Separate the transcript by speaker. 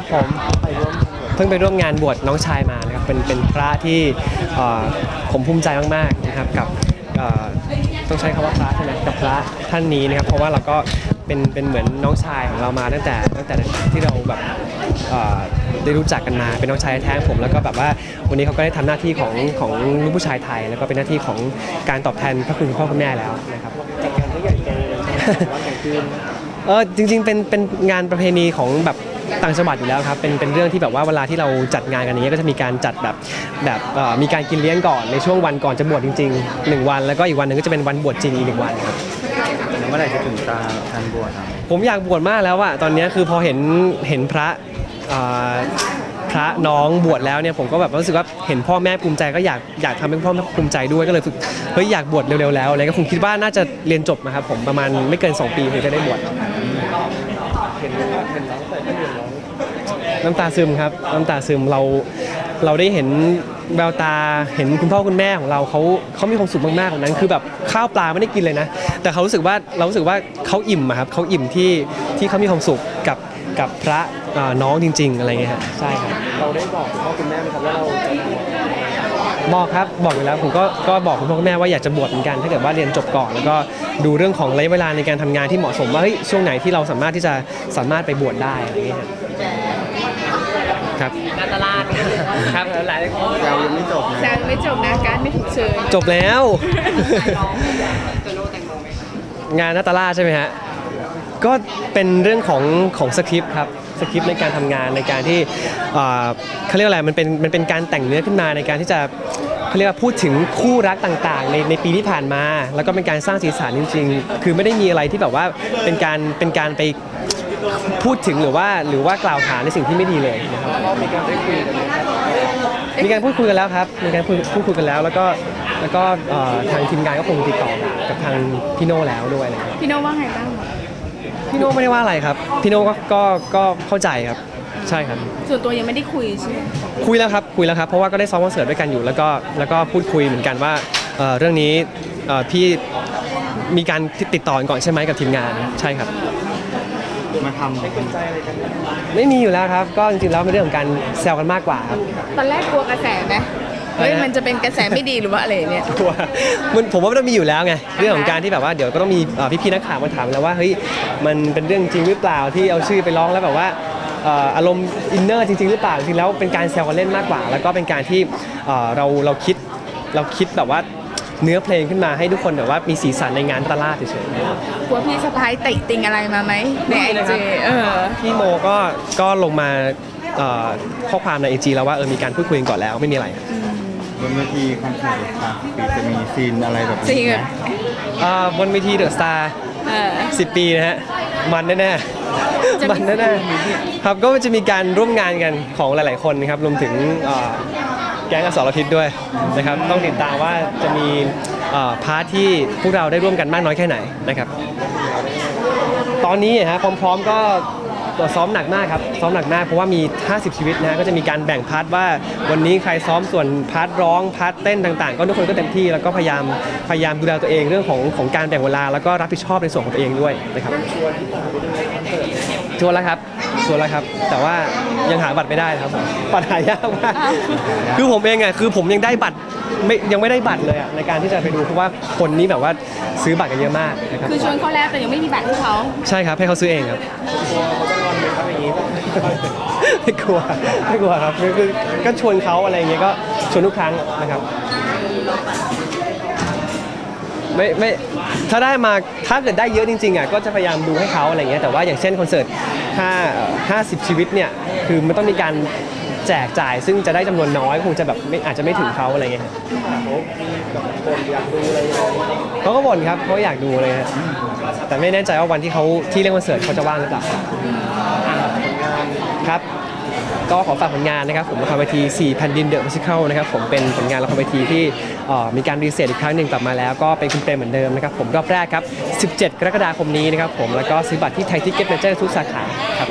Speaker 1: ชน้องเนี่ย
Speaker 2: ครับผม
Speaker 1: ไปร่วม
Speaker 2: เพิ่งไปร่วมงานบวชน้องชายมานะครับเป็นเป็นพระที่เอ่อผมภูมิใจมากๆนะครับกับเอ่อต้องใช้คำว่าพระใช่ไหมกับพระท่านนี้นะครับเพราะว่าเราก็เป็นเป็นเหมือนน้องชายของเรามาตั้งแต่ตั้งแต่ที่เราแบบเอ่อได้รู้จักกันมาเป็นน้องชายแท้ๆของผมแล้วก็แบบว่าวันนี้เขาก็ได้ทำหน้าที่ของของลูกผู้ชายไทย แล้วก็เป็นหน้าที่ของการตอบแทนพระคุณคุณพ่อคุณแม่แล้วนะครับ
Speaker 1: จัดงานที่ใหญ่โตเลยวันแต่งคืน
Speaker 2: เออจริง ๆ เป็นเป็นงานประเพณีของแบบ ต่างจังหวัดอยู่แล้วครับเป็นเป็นเรื่องที่แบบว่าเวลาที่เราจัดงานกันอย่างเงี้ยก็จะมีการจัดแบบแบบเอ่อมีการกินเลี้ยงก่อนในช่วงวันก่อนจะบวชจริงๆหนึ่งวัน แล้วก็อีกวันหนึ่งก็จะเป็นวันบวชจริงอีกหนึ่งวันครับ
Speaker 1: แล้วเมื่อไหร่จะถึงตาทานบวชครับ
Speaker 2: ผมอยากบวชมากแล้วอะตอนเนี้ยคือพอเห็นเห็นพระเอ่อพระน้องบวชแล้วเนี่ยผมก็แบบรู้สึกว่าเห็นพ่อแม่ภูมิใจก็อยากอยากทำให้พ่อแม่ภูมิใจด้วยก็เลยฝึกเฮ้ยอยากบวชเร็วๆแล้วอะไรก็คงคิดว่าน่าจะเรียนจบนะครับผมประมาณไม่เกิน 2 ปีถึงจะได้บวช
Speaker 1: เห็นเห็นน้องใส่ผ้าเหลืองน้อง
Speaker 2: น้ำตาซึมครับ น้ำตาซึมเราเราได้เห็นแววตาเห็นคุณพ่อคุณแม่ของเราเขาเขามีความสุขมากๆกว่านั้น คือแบบข้าวปลาไม่ได้กินเลยนะ แต่เขารู้สึกว่าเรารู้สึกว่าเขาอิ่มอะครับเขาอิ่มที่ที่เขามีความสุขกับกับพระเอ่อน้องจริง ๆ อะไรเงี้ยฮะใช่ครับ
Speaker 1: เราได้บอกคุณพ่อคุณแม่ไหมครับว่าเราจะ บวช
Speaker 2: บอกครับบอกอยู่แล้วผมก็ก็บอกคุณพ่อคุณแม่ว่าอยากจะบวชเหมือนกันถ้าเกิดว่าเรียนจบก่อนแล้วก็ดูเรื่องของระยะเวลาในการทำงานที่เหมาะสมว่าเฮ้ยช่วงไหนที่เราสามารถที่จะสามารถไปบวชได้อะไรเงี้ยฮะครับ
Speaker 3: การตลาดครับหลายคน
Speaker 1: เรายังไม่จบ
Speaker 4: แซ
Speaker 1: นะ
Speaker 4: งไม่จบนะการไม่ถูกเชิญ
Speaker 2: จบแล้ว
Speaker 3: โตโน่แตงโมไหมคะ
Speaker 2: งานนาตาล่าใช่ไหมฮะ ก็เป็นเรื่องของของสคริปต์ครับ สคริปต์ในการทำงานในการที่เขาเรียกอะไรมันเป็นมันเป็นการแต่งเนื้อขึ้นมาในการที่จะเขาเรียกว่าพูดถึงคู่รักต่างๆ ในในปีที่ผ่านมา แล้วก็เป็นการสร้างสีสันจริง ๆ คือไม่ได้มีอะไรที่แบบว่าเป็นการเป็นการไปพูดถึงหรือว่าหรือว่ากล่าวหาในสิ่งที่ไม่ดีเลยนะครับ
Speaker 1: มีการได้คุยกันมี
Speaker 2: การพูดคุยกันแล้วครับ มีการพูดคุยกันแล้ว แล้วก็แล้วก็ทางทีมงานก็คงติดต่อกับทางพี่โน่แล้วด้วยนะครับ
Speaker 4: พี่โน้ว่าไงบ้าง
Speaker 2: พี่โน่ไม่ได้ว่าอะไรครับ พี่โน่ก็ก็ก็เข้าใจครับ ใช่ครับ
Speaker 4: ส่วนตัวยังไม่ได้คุยใช่ไหม
Speaker 2: คุยแล้วครับ คุยแล้วครับ เพราะว่าก็ได้ซ้อมคอนเสิร์ตด้วยกันอยู่ แล้วก็ แล้วก็พูดคุยเหมือนกันว่าเอ่อเรื่องนี้เอ่อพี่มีการติดต่อกันก่อนใช่ไหมกับทีมงาน ใช่ครับ
Speaker 1: มาทำให้กำใจอะไรกัน
Speaker 2: ไม่มีอยู่แล้วครับ ก็จริงๆแล้วเป็นเรื่องของการแซวกันมากกว่าครับ
Speaker 4: ตอนแรกกลัวกระแสไหม เฮ้ย
Speaker 2: อะไรนะ
Speaker 4: มันจะเป็นกระแสไม่ดีหรือว่าอะไรเนี่ย
Speaker 2: กลัวมันผมว่ามันต้องมีอยู่แล้วไงเรื่องของการที่แบบว่าเดี๋ยวก็ต้องมีเอ่อพี่ๆนักข่าวมาถามแล้วว่าเฮ้ยมันเป็นเรื่องจริงหรือเปล่าที่เอาชื่อไปร้องแล้วแบบว่าเอ่ออารมณ์อินเนอร์จริงๆหรือเปล่าจริงๆแล้วเป็นการแซวกันเล่นมากกว่า แล้วก็เป็นการที่เอ่อเราเราคิดเราคิดแบบว่าเนื้อเพลงขึ้นมาให้ทุกคนแบบว่ามีสีสันในงานตลาดเฉยๆ
Speaker 4: กลัวพี่สะพ้ายติติงอะไรมาไหมในไอ
Speaker 2: ไม่นะครั
Speaker 4: จี
Speaker 2: บ
Speaker 4: เออ
Speaker 2: พี่โมก็ก็ลงมาเอ่อข้อความในไอจีแล้วว่าเออมีการพูดคุยกันก่อนแล้วไม่มีอะไร
Speaker 1: บ นเวทีคอนเสิร์ตครับปีจะมีซีนอะไรแบบ
Speaker 4: ซี
Speaker 1: นี้
Speaker 4: น
Speaker 1: ไห
Speaker 4: แบ
Speaker 1: ม
Speaker 4: บ
Speaker 2: อ่าบนเวทีเดอะสตาร์
Speaker 4: เออ
Speaker 2: 10ปีนะฮะ มันแน่
Speaker 4: จะมี
Speaker 2: ๆ มันแน่ๆครับก็จะมีการร่วมงานกันของหลาย ๆ คนนะครับรวมถึงเอ่อแก๊งอสรพิษด้วยนะครับ ต้องติดตามว่าจะมีเอ่อพาร์ทที่พวกเราได้ร่วมกันมากน้อยแค่ไหนนะครับ ตอนนี้นะฮะพร้อม ๆ ก็ ซ้อมหนักมากครับซ้อมหนักมากเพราะว่ามี 50 ชีวิตนะฮะก็จะมีการแบ่งพาร์ทว่าวันนี้ใครซ้อมส่วนพาร์ทร้องพาร์ทเต้นต่างๆ ก็ทุกคนก็เต็มที่แล้วก็พยายามพยายามดูแลตัวเองเรื่องของของการแบ่งเวลาแล้วก็รับผิดชอบในส่วนของตัวเองด้วยนะครับชวนแล้วครับชวนแล้วครับ แต่ว่ายังหาบัตรไม่ได้ครับบัตรหายากมากคือผมเองอะคือผมยังได้บัตรไม่ยังไม่ได้บัตรเลยอะในการที่จะไปดูเพราะว่าคนนี้แบบว่าซื้อบัตรกันเยอะมากนะครับ
Speaker 4: คือชวนเขาแล้วแต่ยังไม่มีบัตรให้เขา
Speaker 2: ใช่ครับให้เขาซื้อเองครับ ไม่กลัวไม่กลัวครับคือคือก็ชวนเขาอะไรอย่างเงี้ยก็ชวนทุกครั้งนะครับ ไม่ไม่ถ้าได้มาถ้าเกิดได้เยอะจริงๆอะก็จะพยายามดูให้เขาอะไรเงี้ยแต่ว่าอย่างเช่นคอนเสิร์ต5 50 ชีวิตเนี่ยคือมันต้องมีการแจกจ่าย ซึ่งจะได้จำนวนน้อยคงจะแบบไม่อาจจะไม่ถึงเขาอะไรเงี้ยครับเขาก็บ่นครับเขาอยากดูเลยฮะแต่ไม่แน่ใจว่าวันที่เขาที่เล่นคอนเสิร์ตเขาจะว่างหรือเปล่า ครับ ก็ขอฝากผลงานนะครับผมละครเวที4แผ่นดินเดอะมิวสิคลนะครับผมเป็นผลงานละครเวทีที่เอ่อมีการรีเซ็ตอีกครั้งหนึ่งกลับมาแล้วก็เป็นคุณเปรมเหมือนเดิมนะครับผมรอบแรกครับ 17 กรกฎาคมนี้นะครับผมแล้วก็ซื้อบัตรที่ไทยทิเก็ตเมเจอร์ทุกสาขาครับ